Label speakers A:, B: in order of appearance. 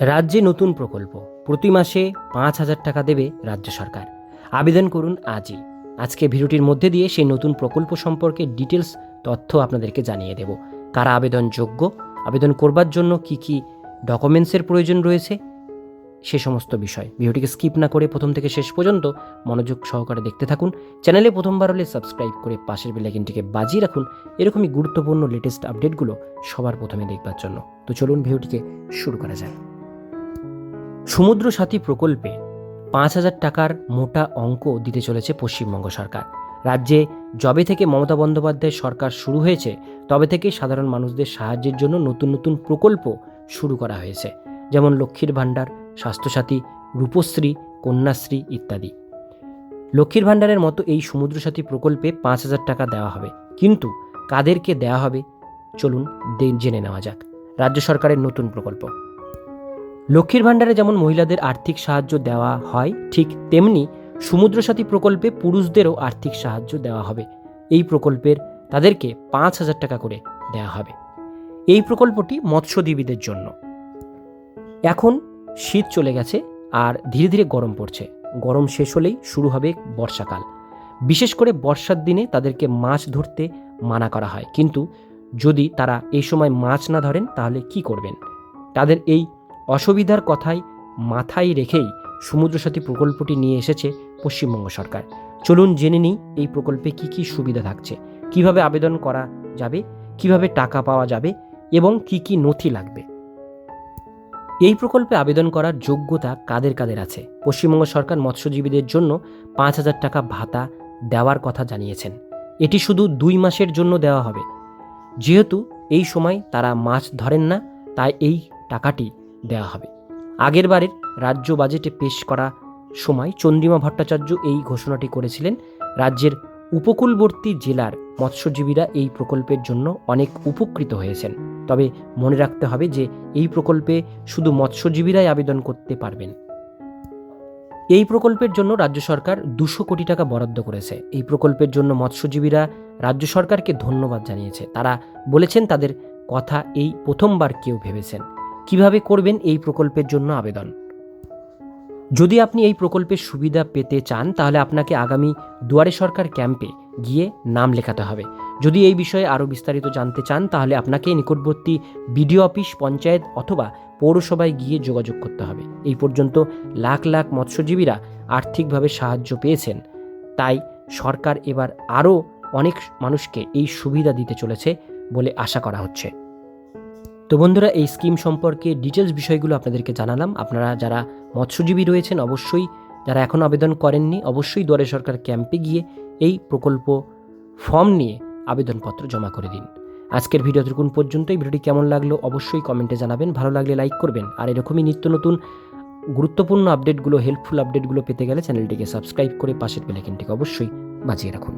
A: রাজ্যে নতুন প্রকল্প। প্রতি মাসে পাঁচ হাজার টাকা দেবে রাজ্য সরকার। আবেদন করুন আজই। আজকে ভিডিওটির মধ্যে দিয়ে সেই নতুন প্রকল্প সম্পর্কে ডিটেলস তথ্য আপনাদেরকে জানিয়ে দেব। কারা আবেদন যোগ্য আবেদন করবার জন্য কি কি ডকুমেন্টসের প্রয়োজন রয়েছে, সে সমস্ত বিষয়। ভিডিওটিকে স্কিপ না করে প্রথম থেকে শেষ পর্যন্ত মনোযোগ সহকারে দেখতে থাকুন। চ্যানেলে প্রথমবার হলে সাবস্ক্রাইব করে পাশের বেলাইকিনটিকে বাজিয়ে রাখুন। এরকমই গুরুত্বপূর্ণ লেটেস্ট আপডেটগুলো সবার প্রথমে দেখবার জন্য। তো চলুন ভিডিওটিকে শুরু করা যাক। সমুদ্র সাথী প্রকল্পে পাঁচ হাজার টাকার মোটা অঙ্ক দিতে চলেছে পশ্চিমবঙ্গ সরকার। রাজ্যে যবে থেকে মমতা বন্দ্যোপাধ্যায় সরকার শুরু হয়েছে, তবে থেকে সাধারণ মানুষদের সাহায্যের জন্য নতুন নতুন প্রকল্প শুরু করা হয়েছে, যেমন লক্ষ্মীর ভাণ্ডার, স্বাস্থ্যসাথী, রূপশ্রী, কন্যাশ্রী ইত্যাদি। লক্ষ্মীর ভাণ্ডারের মতো এই সমুদ্রসাথী প্রকল্পে পাঁচ হাজার টাকা দেওয়া হবে। কিন্তু কাদেরকে দেওয়া হবে? চলুন জেনে নেওয়া যাক। রাজ্য সরকারের নতুন প্রকল্প। লক্ষ্মীর ভাণ্ডারে যেমন মহিলাদের আর্থিক সাহায্য দেওয়া হয়, ঠিক তেমনি সমুদ্রসাথী প্রকল্পে পুরুষদেরও আর্থিক সাহায্য দেওয়া হবে। এই প্রকল্পের তাদেরকে পাঁচ হাজার টাকা করে দেওয়া হবে। এই প্রকল্পটি মৎস্যজীবীদের জন্য। এখন শীত চলে গেছে আর ধীরে ধীরে গরম পড়ছে। গরম শেষ হলেই শুরু হবে বর্ষাকাল। বিশেষ করে বর্ষার দিনে তাদেরকে মাছ ধরতে মানা করা হয়। কিন্তু যদি তারা এই সময় মাছ না ধরেন, তাহলে কি করবেন? তাদের এই অসুবিধার কথাই মাথায় রেখেই সমুদ্রসাথী প্রকল্পটি নিয়ে এসেছে পশ্চিমবঙ্গ সরকার। চলুন জেনে নিই এই প্রকল্পে কি কি সুবিধা থাকছে, কীভাবে আবেদন করা যাবে, কীভাবে টাকা পাওয়া যাবে এবং কি কি নথি লাগবে। এই প্রকল্পে আবেদন করার যোগ্যতা কাদের কাদের আছে? পশ্চিমবঙ্গ সরকার মৎস্যজীবীদের জন্য পাঁচ হাজার টাকা ভাতা দেওয়ার কথা জানিয়েছেন। এটি শুধু দুই মাসের জন্য দেওয়া হবে। যেহেতু এই সময় তারা মাছ ধরেন না, তাই এই টাকাটি দেওয়া হবে। আগের বারের রাজ্য বাজেটে পেশ করা সময় চন্দ্রিমা ভট্টাচার্য এই ঘোষণাটি করেছিলেন, রাজ্যের উপকূলবর্তী জেলার মৎস্যজীবীরা এই প্রকল্পের জন্য অনেক উপকৃত হয়েছেন। তবে মনে রাখতে হবে যে এই প্রকল্পে শুধু মৎস্যজীবীরাই আবেদন করতে পারবেন। এই প্রকল্পের জন্য রাজ্য সরকার দুশো কোটি টাকা বরাদ্দ করেছে। এই প্রকল্পের জন্য মৎস্যজীবীরা রাজ্য সরকারকে ধন্যবাদ জানিয়েছে। তারা বলেছেন তাদের কথা এই প্রথমবার কেউ ভেবেছেন। কীভাবে করবেন এই প্রকল্পের জন্য আবেদন? যদি আপনি এই প্রকল্পের সুবিধা পেতে চান, তাহলে আপনাকে আগামী দুয়ারে সরকার ক্যাম্পে গিয়ে নাম লেখাতে হবে। যদি এই বিষয়ে আরও বিস্তারিত জানতে চান, তাহলে আপনাকে নিকটবর্তী বিডিও অফিস, পঞ্চায়েত অথবা পৌরসভায় গিয়ে যোগাযোগ করতে হবে। এই পর্যন্ত লাখ লাখ মৎস্যজীবীরা আর্থিকভাবে সাহায্য পেয়েছেন। তাই সরকার এবার আরও অনেক মানুষকে এই সুবিধা দিতে চলেছে বলে আশা করা হচ্ছে। তো বন্ধুরা, এই স্কিম সম্পর্কে ডিটেলস বিষয়গুলো আপনাদেরকে জানালাম। আপনারা যারা মৎস্যজীবী রয়েছেন, অবশ্যই যারা এখন আবেদন করেননি, অবশ্যই দুয়ারে সরকার ক্যাম্পে গিয়ে এই প্রকল্প ফর্ম নিয়ে আবেদনপত্র জমা করে দিন। আজকের ভিডিও এতটুকুন পর্যন্ত এই ভিডিওটি কেমন লাগল অবশ্যই কমেন্টে জানাবেন। ভালো লাগলে লাইক করবেন। আর এরকমই নিত্য নতুন গুরুত্বপূর্ণ আপডেটগুলো হেল্পফুল আপডেটগুলো পেতে গেলে চ্যানেলটিকে সাবস্ক্রাইব করে পাশের বেলাইকনটিকে অবশ্যই বাজিয়ে রাখুন।